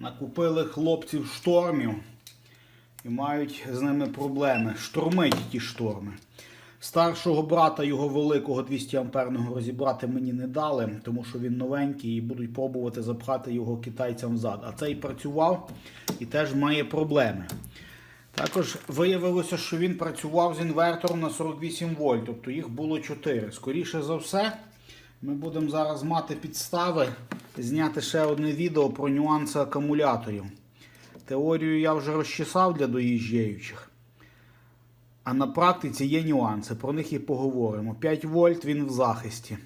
Накупили хлопців штормів і мають з ними проблеми. Штормить ті шторми. Старшого брата його великого 200 амперного розібрати мені не дали, тому що він новенький і будуть пробувати запхати його китайцям взад. А цей працював і теж має проблеми. Також виявилося, що він працював з інвертором на 48 вольт, тобто їх було 4. Скоріше за все, ми будемо зараз мати підстави зняти ще одне відео про нюанси акумуляторів. Теорію я вже розчесав для доїжджаючих. А на практиці є нюанси, про них і поговоримо. 5 вольт він в захисті.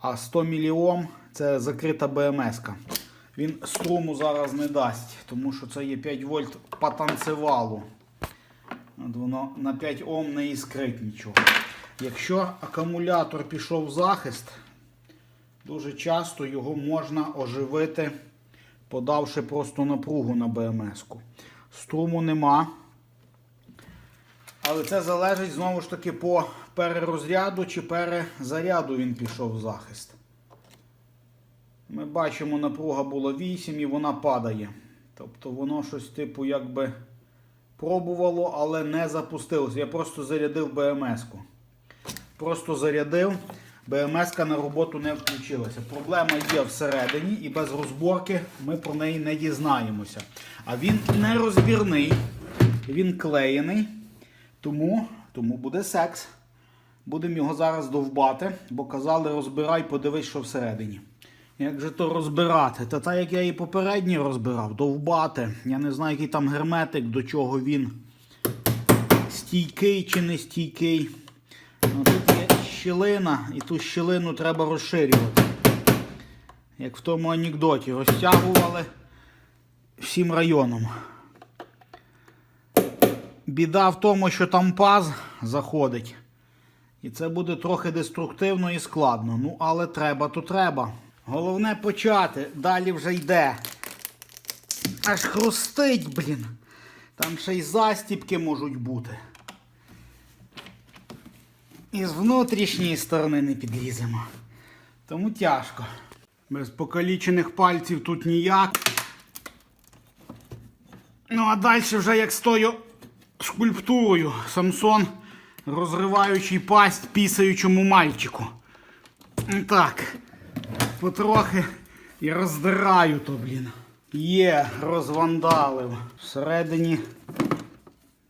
А 100 мільйом це закрита БМС. -ка. Він струму зараз не дасть, тому що це є 5 вольт потанцевалу. От воно на 5 Ом не іскрить нічого. Якщо акумулятор пішов в захист, дуже часто його можна оживити, подавши просто напругу на БМС-ку. Струму нема. Але це залежить знову ж таки по перерозряду чи перезаряду він пішов в захист. Ми бачимо, напруга була 8 і вона падає. Тобто воно щось типу якби пробувало, але не запустилося. Я просто зарядив БМС-ку. Просто зарядив, БМС-ка на роботу не включилася. Проблема є всередині і без розборки ми про неї не дізнаємося. А він не розбірний, він клеєний. Тому, тому буде секс. Будемо його зараз довбати, бо казали, розбирай, подивись, що всередині. Як же то розбирати? Та так, як я і попередній розбирав, довбати. Я не знаю, який там герметик, до чого він стійкий чи не стійкий. Ну, щілина, і ту щілину треба розширювати. Як в тому анекдоті, розтягували всім районом. Біда в тому, що там паз заходить. І це буде трохи деструктивно і складно. Ну, але треба, то треба. Головне почати, далі вже йде. Аж хрустить, блін. Там ще й застіпки можуть бути. І з внутрішньої сторони не підліземо. Тому тяжко. Без покалічених пальців тут ніяк. Ну, а далі вже як з тою скульптурою Самсон, розриваючий пасть пісаючому мальчику. Так, потрохи і роздираю то, блін. Є, розвандалив. Всередині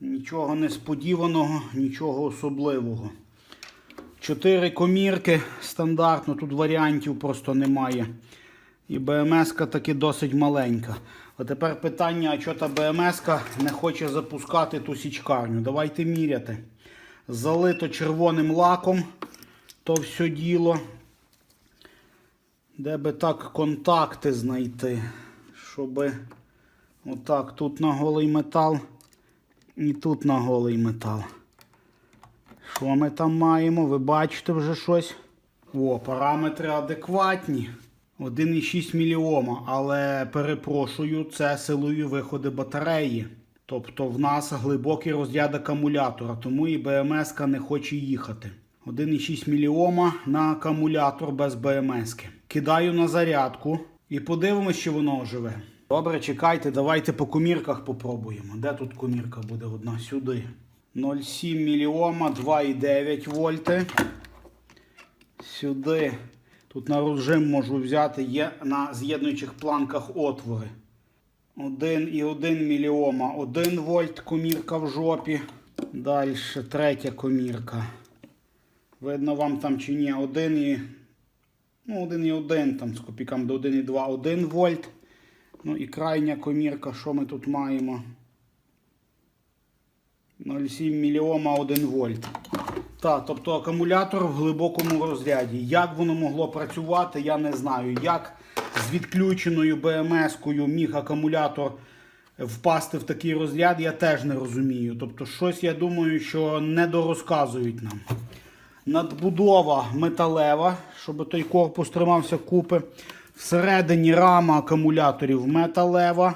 нічого несподіваного, нічого особливого. Чотири комірки стандартно, тут варіантів просто немає. І БМС-ка таки досить маленька. А тепер питання, а чого та БМС-ка не хоче запускати ту січкарню? Давайте міряти. Залито червоним лаком то все діло. Де би так контакти знайти, щоб отак тут на голий метал і тут на голий метал. Що ми там маємо? Ви бачите вже щось? О, параметри адекватні. 1,6 мільйома, але перепрошую, це силові виходи батареї. Тобто в нас глибокий розряд акумулятора, тому і БМС не хоче їхати. 1,6 мільйома на акумулятор без БМС. Кидаю на зарядку і подивимось, чи воно оживе. Добре, чекайте, давайте по комірках попробуємо. Де тут комірка буде одна? Сюди. 0,7 мільйома, 2,9 вольти. Сюди. Тут на режим можу взяти, є на з'єднуючих планках отвори. 1,1 мільйома, 1 вольт комірка в жопі. Далі третя комірка. Видно вам там чи ні, 1 і. Ну, 1,1 там з копійками до 1,2, 1 вольт. Ну і крайня комірка, що ми тут маємо? 0,7 мільйома 1 вольт. Так, тобто акумулятор в глибокому розряді. Як воно могло працювати, я не знаю. Як з відключеною БМС-кою міг акумулятор впасти в такий розряд, я теж не розумію. Тобто, щось я думаю, що не дорозказують нам. Надбудова металева, щоб той корпус тримався купи. Всередині рама акумуляторів металева.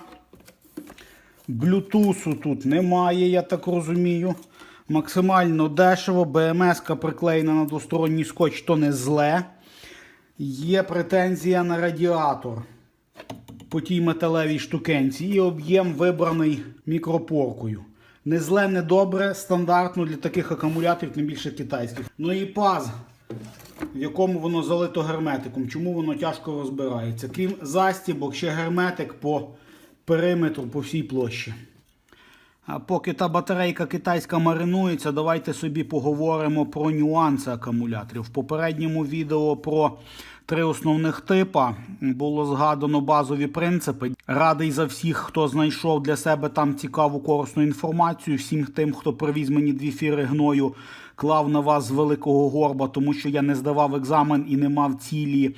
Блютусу тут немає, я так розумію. Максимально дешево. БМС приклеєна на двосторонній скотч, то не зле. Є претензія на радіатор. по тій металевій штукенці. І об'єм вибраний мікропоркою. Не зле, не добре, стандартно для таких акумуляторів, тим більше китайських. Ну і паз, в якому воно залито герметиком. Чому воно тяжко розбирається? Крім застібок, ще герметик по периметру по всій площі. Поки та батарейка китайська маринується, давайте собі поговоримо про нюанси акумуляторів. В попередньому відео про три основних типа було згадано базові принципи. Радий за всіх, хто знайшов для себе там цікаву корисну інформацію. Всім тим, хто привіз мені дві фіри гною, клав на вас з великого горба, тому що я не здавав екзамен і не мав цілі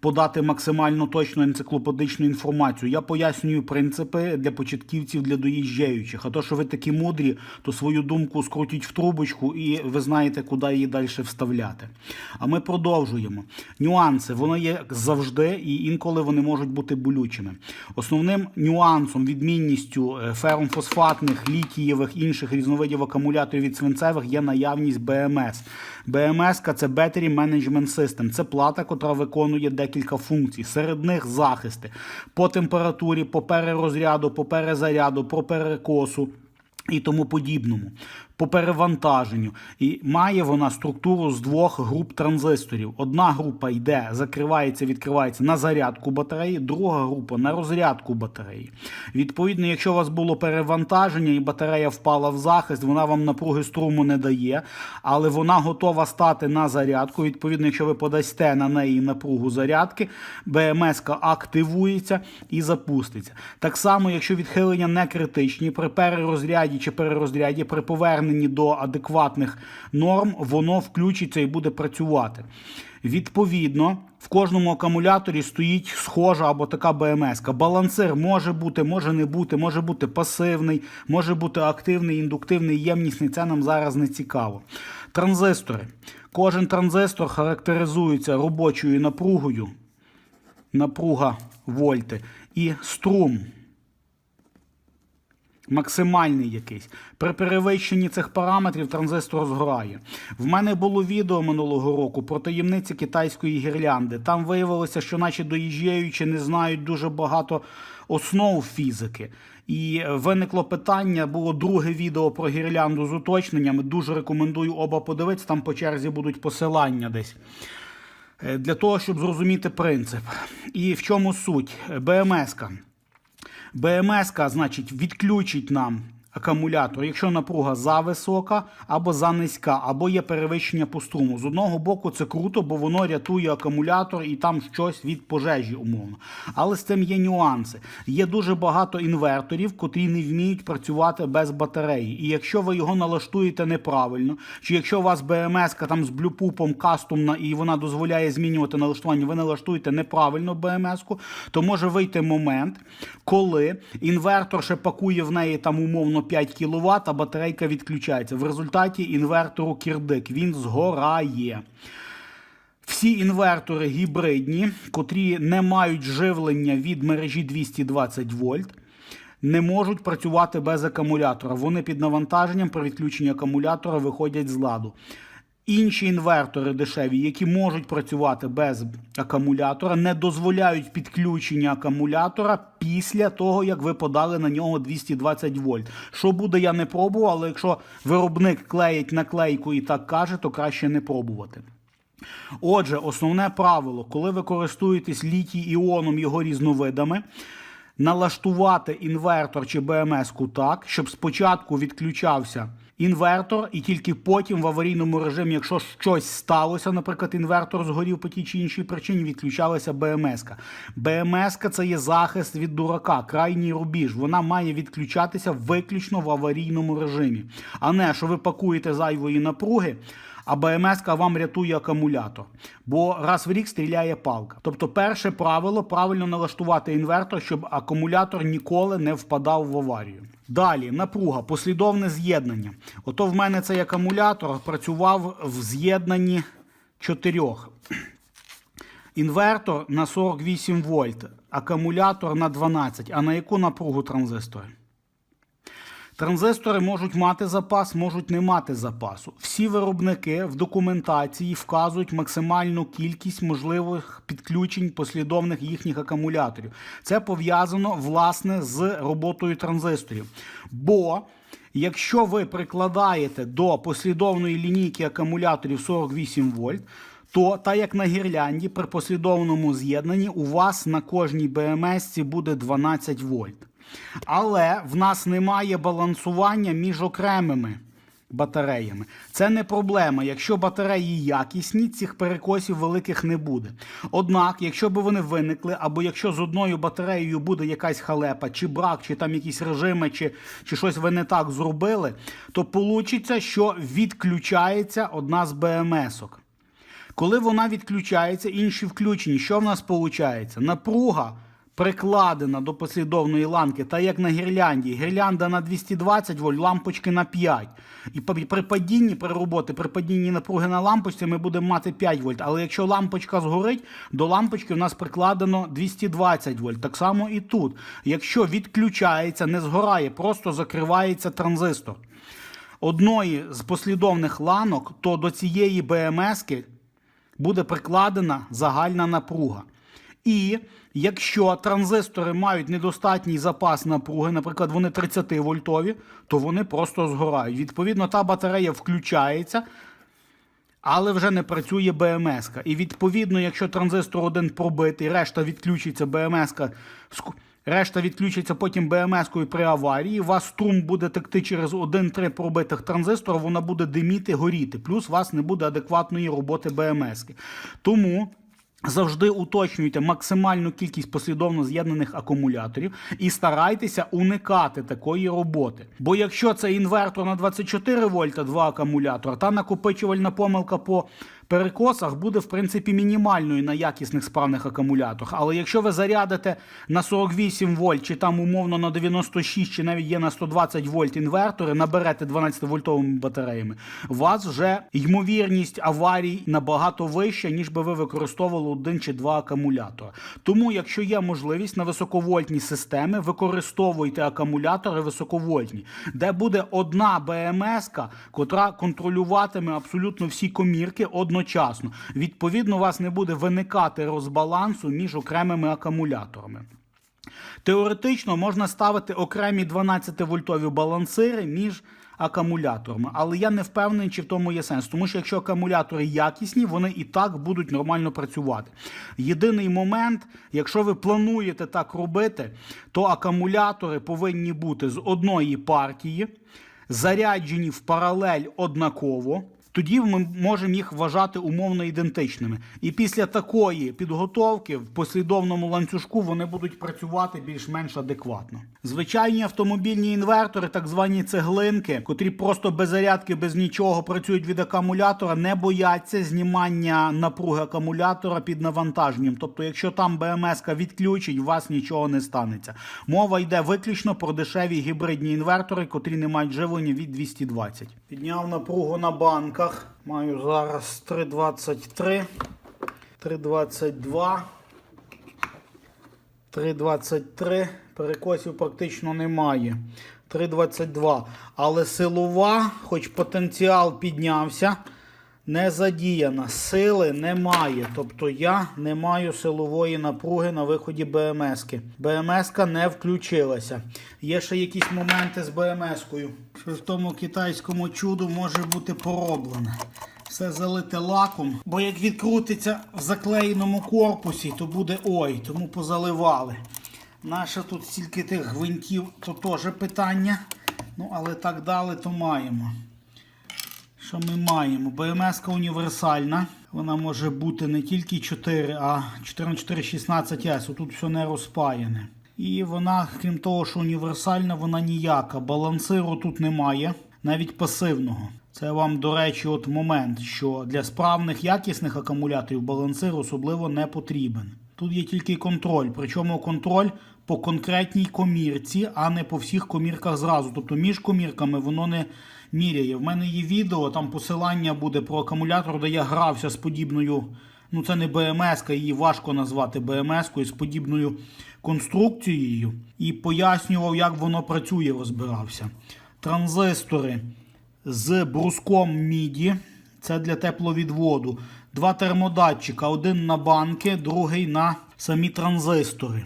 подати максимально точну енциклопедичну інформацію. Я пояснюю принципи для початківців, для доїжджаючих. А то, що ви такі мудрі, то свою думку скрутіть в трубочку і ви знаєте, куди її далі вставляти. А ми продовжуємо. Нюанси, воно є завжди, і інколи вони можуть бути болючими. Основним нюансом, відмінністю е, ферромфосфатних, літієвих інших різновидів акумуляторів від свинцевих є наявність БМС. БМС це Battery Management System. Це плата, котра виконує декілька функцій. Серед них захисти по температурі, по перерозряду, по перезаряду, по перекосу і тому подібному. По перевантаженню. І має вона структуру з двох груп транзисторів. Одна група йде, закривається, відкривається на зарядку батареї, друга група на розрядку батареї. Відповідно, якщо у вас було перевантаження і батарея впала в захист, вона вам напруги струму не дає, але вона готова стати на зарядку. Відповідно, якщо ви подасте на неї напругу зарядки, БМС активується і запуститься. Так само, якщо відхилення не критичні, при перерозряді чи перерозряді, при поверненні до адекватних норм, воно включиться і буде працювати. Відповідно, в кожному акумуляторі стоїть схожа або така БМС. Балансир може бути, може не бути, може бути пасивний, може бути активний, індуктивний, ємнісний. Це нам зараз не цікаво. Транзистори. Кожен транзистор характеризується робочою напругою, напруга вольти, і струм максимальний якийсь. При перевищенні цих параметрів транзистор згорає. В мене було відео минулого року про таємниці китайської гірлянди. Там виявилося, що наші доїжджаючі не знають дуже багато основ фізики. І виникло питання, було друге відео про гірлянду з уточненнями. Дуже рекомендую оба подивитися, там по черзі будуть посилання десь. Е, Для того, щоб зрозуміти принцип. І в чому суть? БМС-ка. БМС, значить, відключить нам акумулятор, якщо напруга зависока або за низька, або є перевищення по струму. З одного боку, це круто, бо воно рятує акумулятор і там щось від пожежі, умовно. Але з цим є нюанси. Є дуже багато інверторів, котрі не вміють працювати без батареї. І якщо ви його налаштуєте неправильно, чи якщо у вас БМС там з блюпупом кастомна і вона дозволяє змінювати налаштування, ви налаштуєте неправильно БМС-ку, то може вийти момент, коли інвертор ще пакує в неї там умовно 5 кВт, а батарейка відключається. В результаті інвертору кірдик, він згорає. Всі інвертори гібридні, котрі не мають живлення від мережі 220 вольт, не можуть працювати без акумулятора. Вони під навантаженням при відключенні акумулятора виходять з ладу. Інші інвертори дешеві, які можуть працювати без акумулятора, не дозволяють підключення акумулятора після того, як ви подали на нього 220 вольт. Що буде, я не пробував, але якщо виробник клеїть наклейку і так каже, то краще не пробувати. Отже, основне правило, коли ви користуєтесь літій іоном його різновидами, налаштувати інвертор чи БМС-ку так, щоб спочатку відключався інвертор, і тільки потім в аварійному режимі, якщо щось сталося, наприклад, інвертор згорів по тій чи іншій причині, відключалася БМС-ка. БМС-ка це є захист від дурака, крайній рубіж. Вона має відключатися виключно в аварійному режимі, а не що ви пакуєте зайвої напруги. А БМС вам рятує акумулятор, бо раз в рік стріляє палка. Тобто, перше правило правильно налаштувати інвертор, щоб акумулятор ніколи не впадав в аварію. Далі напруга, послідовне з'єднання. Ото в мене цей акумулятор працював в з'єднанні чотирьох. Інвертор на 48 вольт, акумулятор на 12. А на яку напругу транзистори? Транзистори можуть мати запас, можуть не мати запасу. Всі виробники в документації вказують максимальну кількість можливих підключень послідовних їхніх акумуляторів. Це пов'язано власне з роботою транзисторів. Бо якщо ви прикладаєте до послідовної лінійки акумуляторів 48 вольт, то так як на гірлянді при послідовному з'єднанні у вас на кожній БМС буде 12 вольт. Але в нас немає балансування між окремими батареями. Це не проблема. Якщо батареї якісні, цих перекосів великих не буде. Однак, якщо б вони виникли, або якщо з одною батареєю буде якась халепа, чи брак, чи там якісь режими, чи, чи щось ви не так зробили, то вийде, що відключається одна з БМСок. Коли вона відключається, інші включені. Що в нас виходить? Напруга прикладена до послідовної ланки, та як на гірлянді. Гірлянда на 220 вольт, лампочки на 5. І при падінні при роботі, при падінні напруги на лампочці ми будемо мати 5 вольт. Але якщо лампочка згорить, до лампочки в нас прикладено 220 вольт. Так само і тут. Якщо відключається, не згорає, просто закривається транзистор. Одної з послідовних ланок, то до цієї БМСки буде прикладена загальна напруга. І якщо транзистори мають недостатній запас напруги, наприклад, вони 30 вольтові, то вони просто згорають. Відповідно, та батарея включається, але вже не працює БМС. І відповідно, якщо транзистор один пробитий, решта відключиться БМС. Решта відключиться потім БМС-кою при аварії. Вас струм буде текти через 1-3 пробитих транзистора, вона буде диміти, горіти. Плюс у вас не буде адекватної роботи БМС. Тому. Завжди уточнюйте максимальну кількість послідовно з'єднаних акумуляторів і старайтеся уникати такої роботи. Бо якщо це інвертор на 24 вольта, два акумулятора, та накопичувальна помилка по перекосах буде в принципі мінімальною на якісних справних акумуляторах. Але якщо ви зарядите на 48 вольт, чи там умовно на 96, чи навіть є на 120 вольт інвертори, наберете 12 вольтовими батареями, у вас вже ймовірність аварій набагато вища, ніж би ви використовували один чи два акумулятори. Тому, якщо є можливість на високовольтні системи, використовуйте акумулятори високовольтні, де буде одна БМС, котра контролюватиме абсолютно всі комірки одночасно. Відповідно, у вас не буде виникати розбалансу між окремими акумуляторами. Теоретично можна ставити окремі 12-вольтові балансири між акумуляторами, але я не впевнений, чи в тому є сенс, тому що якщо акумулятори якісні, вони і так будуть нормально працювати. Єдиний момент, якщо ви плануєте так робити, то акумулятори повинні бути з одної партії, заряджені в паралель однаково. Тоді ми можемо їх вважати умовно ідентичними. І після такої підготовки в послідовному ланцюжку вони будуть працювати більш-менш адекватно. Звичайні автомобільні інвертори, так звані цеглинки, котрі просто без зарядки, без нічого працюють від акумулятора, не бояться знімання напруги акумулятора під навантаженням. Тобто, якщо там БМС відключить, у вас нічого не станеться. Мова йде виключно про дешеві гібридні інвертори, котрі не мають живлення від 220. Підняв напругу на банках. Маю зараз 3,23, 3,22, 3,23. Перекосів практично немає. 3,22. Але силова, хоч потенціал піднявся, не задіяна. Сили немає. Тобто я не маю силової напруги на виході БМС-ки. БМС-ка не включилася. Є ще якісь моменти з БМС-кою. Що в тому китайському чуду може бути пороблене. Все залите лаком, бо як відкрутиться в заклеєному корпусі, то буде ой, тому позаливали. Наша тут стільки тих гвинтів, то теж питання. Ну, але так дали, то маємо. Що ми маємо? БМС універсальна. Вона може бути не тільки 4, а 44416 Тут все не розпаяне. І вона, крім того, що універсальна, вона ніяка. Балансиру тут немає, навіть пасивного. Це вам, до речі, от момент, що для справних якісних акумуляторів балансир особливо не потрібен. Тут є тільки контроль, причому контроль по конкретній комірці, а не по всіх комірках зразу. Тобто між комірками воно не міряє. В мене є відео, там посилання буде про акумулятор, де я грався з подібною. Ну, це не БМС, її важко назвати БМС-кою з подібною конструкцією. І пояснював, як воно працює, розбирався. транзистори з бруском міді. Це для тепловідводу. Два термодатчика: один на банки, другий на самі транзистори.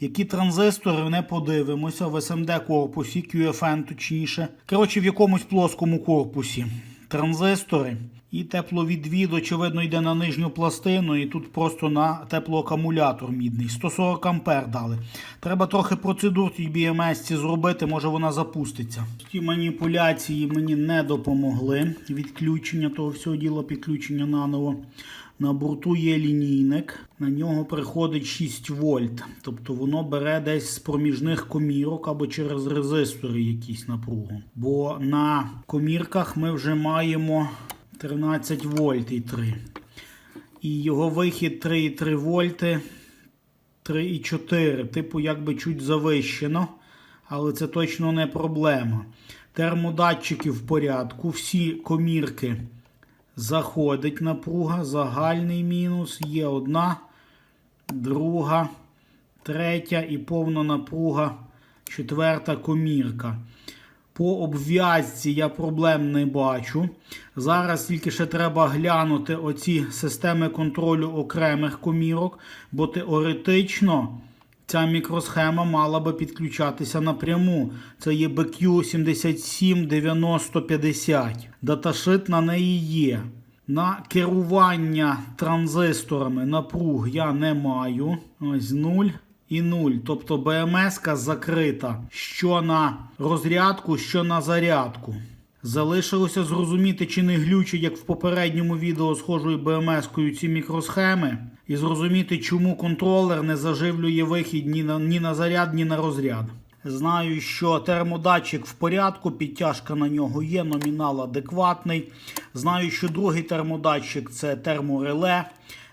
Які транзистори не подивимося в SMD корпусі, QFN точніше. Коротше, в якомусь плоскому корпусі. Транзистори і тепловідвід, очевидно, йде на нижню пластину, і тут просто на теплоакумулятор мідний. 140 ампер дали. Треба трохи процедур тій BMS зробити, може вона запуститься. Ті маніпуляції мені не допомогли. Відключення того всього діла, підключення наново. На борту є лінійник, на нього приходить 6 вольт. Тобто воно бере десь з проміжних комірок або через резистори якісь напругу. Бо на комірках ми вже маємо 13 вольт і 3. І його вихід 3,3 вольти, 3,4. Типу, якби чуть завищено, але це точно не проблема. Термодатчики в порядку, всі комірки заходить напруга, загальний мінус, є одна, друга, третя і повна напруга, четверта комірка. По обв'язці я проблем не бачу. Зараз тільки ще треба глянути оці системи контролю окремих комірок, бо теоретично ця мікросхема мала би підключатися напряму. Це є BQ 779050. Даташит на неї є. На керування транзисторами напруг я не маю. Ось 0 і 0. Тобто БМС закрита що на розрядку, що на зарядку. Залишилося зрозуміти, чи не глючить, як в попередньому відео схожою БМС-кою ці мікросхеми, і зрозуміти, чому контролер не заживлює вихід ні на, ні на заряд, ні на розряд. Знаю, що термодатчик в порядку, підтяжка на нього є, номінал адекватний. Знаю, що другий термодатчик це термореле.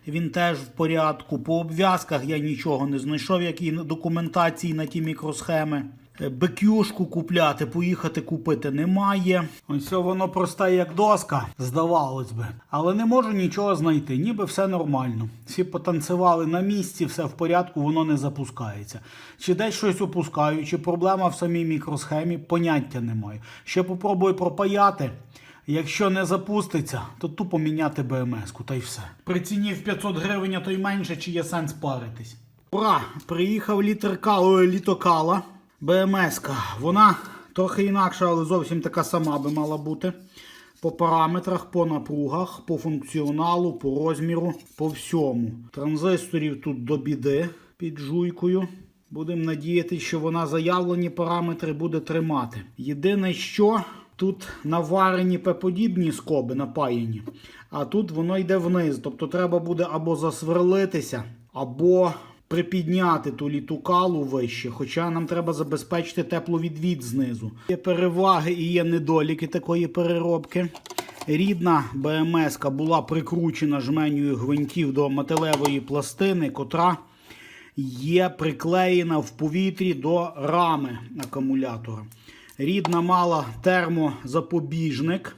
Він теж в порядку. По обв'язках я нічого не знайшов, як і документації на ті мікросхеми. Бекюшку купляти, поїхати купити немає. Ось воно просте, як доска, здавалось би. Але не можу нічого знайти, ніби все нормально. Всі потанцювали на місці, все в порядку, воно не запускається. Чи десь щось опускаю, чи проблема в самій мікросхемі, поняття не маю. Ще попробую пропаяти. Якщо не запуститься, то тупо міняти БМС-ку та й все. При ціні в 500 гривень, то й менше, чи є сенс паритись. Ура! Приїхав літр кала, літокала. БМС-ка. Вона трохи інакша, але зовсім така сама би мала бути. По параметрах, по напругах, по функціоналу, по розміру, по всьому. Транзисторів тут до біди під жуйкою. Будемо надіятися, що вона заявлені параметри буде тримати. Єдине, що тут наварені П-подібні скоби напаяні, а тут воно йде вниз. Тобто треба буде або засверлитися, або припідняти ту літукалу вище, хоча нам треба забезпечити тепловідвід знизу. Є переваги і є недоліки такої переробки. Рідна БМС була прикручена жменею гвинтів до металевої пластини, котра є приклеєна в повітрі до рами акумулятора. Рідна мала термозапобіжник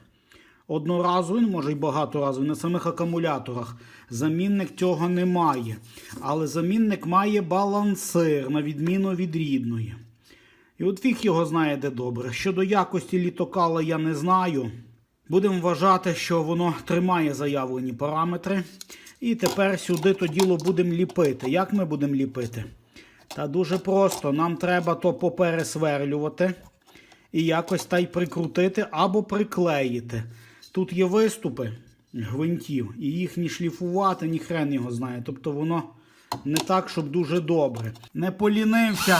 одноразовий, може й багаторазовий, на самих акумуляторах. Замінник цього не має. Але замінник має балансир, на відміну від рідної. І от фіг його знає де добре. Щодо якості літокала я не знаю. Будемо вважати, що воно тримає заявлені параметри. І тепер сюди то діло будемо ліпити. Як ми будемо ліпити? Та дуже просто. Нам треба то попересверлювати і якось та й прикрутити або приклеїти. Тут є виступи гвинтів, і їх ні шліфувати, ні хрен його знає. Тобто воно не так, щоб дуже добре. Не полінився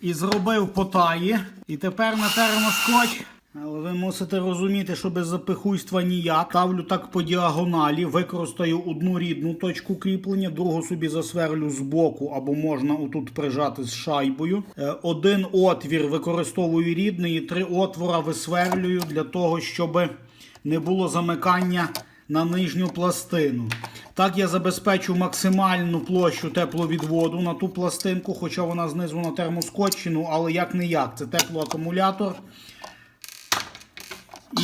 і зробив потаї. І тепер натеремо скотч. Але ви мусите розуміти, що без запихуйства ніяк. Ставлю так по діагоналі, використаю одну рідну точку кріплення, другу собі засверлю з боку, або можна отут прижати з шайбою. Е, Один отвір використовую рідний, і три отвора висверлюю для того, щоб не було замикання на нижню пластину. Так я забезпечу максимальну площу тепловідводу на ту пластинку, хоча вона знизу на термоскотчину, але як не як. Це теплоакумулятор.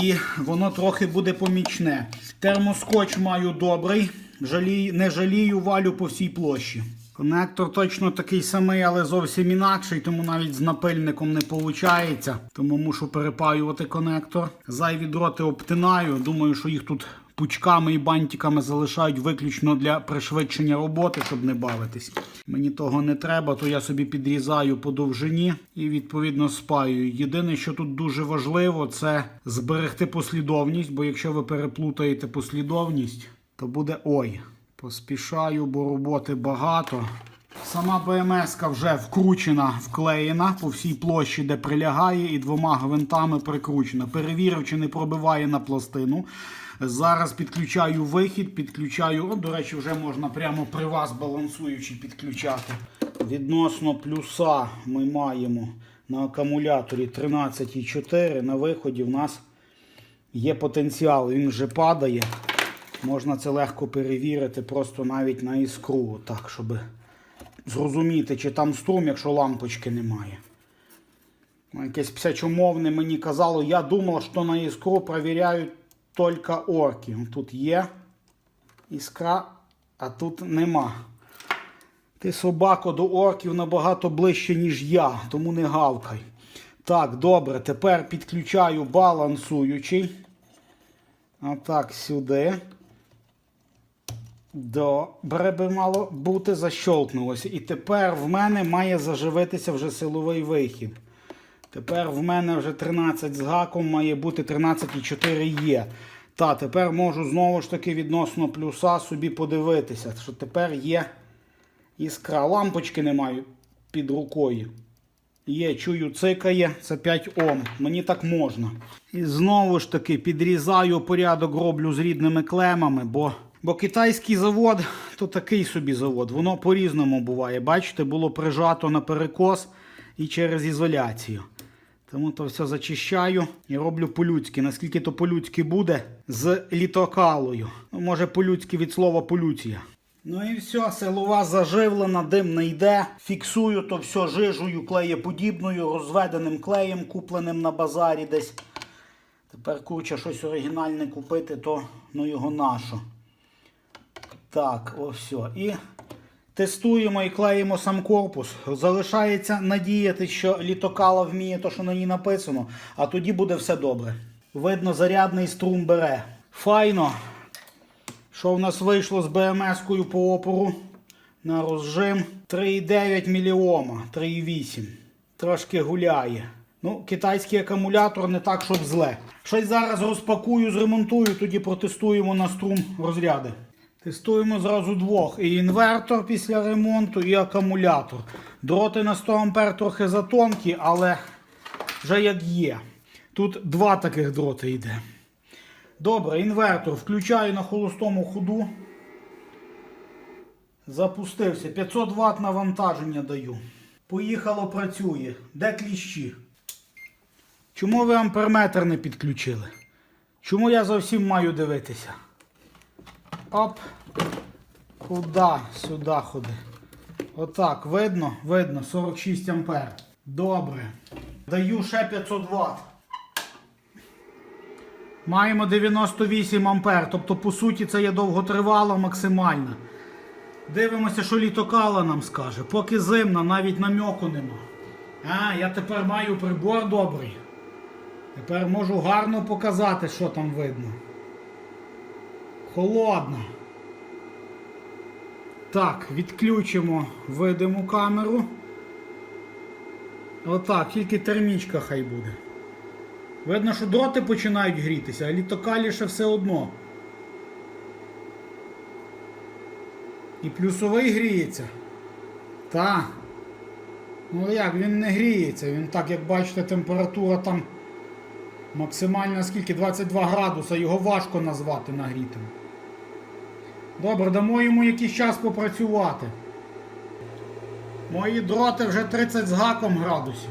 І воно трохи буде помічне. Термоскотч маю добрий, жалію, не жалію, валю по всій площі. Конектор точно такий самий, але зовсім інакший, тому навіть з напильником не виходить. Тому мушу перепаювати конектор. Зайві дроти обтинаю. Думаю, що їх тут пучками і бантиками залишають виключно для пришвидшення роботи, щоб не бавитись. Мені того не треба, то я собі підрізаю по довжині і відповідно спаюю. Єдине, що тут дуже важливо, це зберегти послідовність, бо якщо ви переплутаєте послідовність, то буде ой. Поспішаю, бо роботи багато. Сама БМС вже вкручена, вклеєна по всій площі, де прилягає, і двома гвинтами прикручена. Перевірив, чи не пробиває на пластину. Зараз підключаю вихід, підключаю. О, до речі, вже можна прямо при вас балансуючи підключати. Відносно плюса ми маємо на акумуляторі 13,4. На виході в нас є потенціал, він вже падає. Можна це легко перевірити просто навіть на іскру, так, щоб зрозуміти, чи там струм, якщо лампочки немає. Ну, Якесь псячомовне мені казало, я думав, що на іскру перевіряють тільки орки. Тут є іскра, а тут нема. Ти собако до орків набагато ближче, ніж я, тому не гавкай. Так, добре, тепер підключаю балансуючий. Отак, сюди. Добре би мало бути защолкнулося. І тепер в мене має заживитися вже силовий вихід. Тепер в мене вже 13 з гаком має бути 13,4 є. Та, тепер можу знову ж таки відносно плюса собі подивитися, що тепер є іскра. Лампочки не маю під рукою. Є, чую, цикає, це 5 Ом. Мені так можна. І знову ж таки підрізаю порядок, роблю з рідними клемами, бо, бо китайський завод то такий собі завод. Воно по-різному буває. Бачите, було прижато на перекос і через ізоляцію. Тому то все зачищаю і роблю по-людськи. Наскільки то по-людськи буде з літокалою. Ну, може по-людськи від слова полюція. Ну і все, силова заживлена, дим не йде. Фіксую то все жижею, клеєподібною, розведеним клеєм, купленим на базарі десь. Тепер курча щось оригінальне купити, то ну його нашо. Так, ось все. І тестуємо і клеїмо сам корпус. Залишається надіятися, що літокала вміє то, що на ній написано, а тоді буде все добре. Видно, зарядний струм бере. Файно. Що в нас вийшло з БМС-кою по опору на розжим 3,9 міліома, 3,8. Трошки гуляє. Ну, китайський акумулятор не так, щоб зле. Щось зараз розпакую, зремонтую, тоді протестуємо на струм розряди. Тестуємо зразу двох. І інвертор після ремонту, і акумулятор. Дроти на 100 А трохи затонкі, але вже як є. Тут два таких дроти йде. Добре, інвертор включаю на холостому ходу. Запустився. 500 Вт навантаження даю. Поїхало, працює. Де кліщі? Чому ви амперметр не підключили? Чому я за всім маю дивитися? Оп. Куди? Сюди ходи. Отак, видно? Видно, 46 ампер. Добре. Даю ще 500 Вт. Маємо 98 ампер, тобто, по суті, це є довготривала максимальна. Дивимося, що літокала нам скаже. Поки зимна, навіть намьоку нема. А, я тепер маю прибор добрий. Тепер можу гарно показати, що там видно. Холодно. Так, відключимо видиму камеру. Отак, тільки термічка хай буде. Видно, що дроти починають грітися, а літокалі ще все одно. І плюсовий гріється. Та. Ну як, він не гріється. Він так, як бачите, температура там максимальна скільки? 22 градуса. Його важко назвати нагрітим. Добре, дамо йому якийсь час попрацювати. Мої дроти вже 30 з гаком градусів.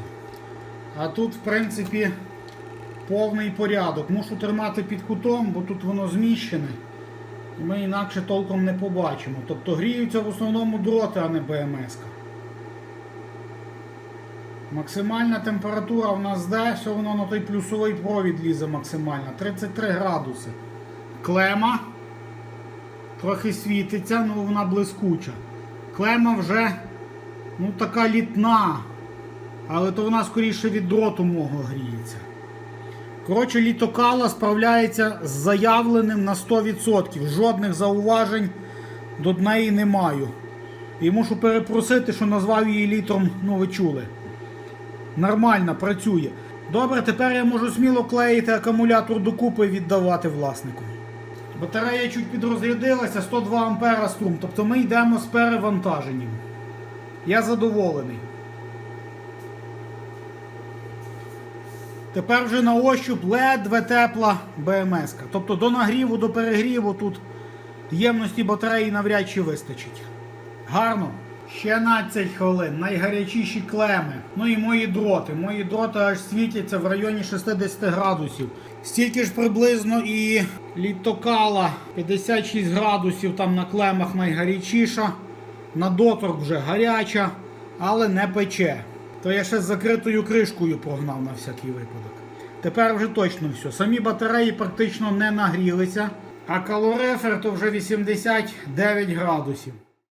А тут, в принципі, повний порядок. Мушу тримати під кутом, бо тут воно зміщене. І ми інакше толком не побачимо. Тобто гріються в основному дроти, а не БМС. Максимальна температура в нас де, все воно на той плюсовий провід лізе максимально. 33 градуси. Клема. Трохи світиться, але вона блискуча. Клема вже ну, така літна. Але то вона скоріше від дроту мого гріється. Коротше, літокала справляється з заявленим на 100%. Жодних зауважень до неї не маю. І мушу перепросити, що назвав її літром, ну ви чули. Нормально працює. Добре, тепер я можу сміло клеїти акумулятор докупи і віддавати власнику. Батарея чуть підрозрядилася, 102 ампера струм. Тобто ми йдемо з перевантаженням. Я задоволений. Тепер вже на ощуп ледве тепла БМС. -ка. Тобто до нагріву, до перегріву тут ємності батареї навряд чи вистачить. Гарно. Ще 15 хвилин. Найгарячіші клеми. Ну і мої дроти. Мої дроти аж світяться в районі 60 градусів. Стільки ж приблизно і літокала 56 градусів там на клемах найгарячіша. На доторк вже гаряча, але не пече. То я ще з закритою кришкою прогнав на всякий випадок. Тепер вже точно все. Самі батареї практично не нагрілися, а калорифер то вже 89 градусів.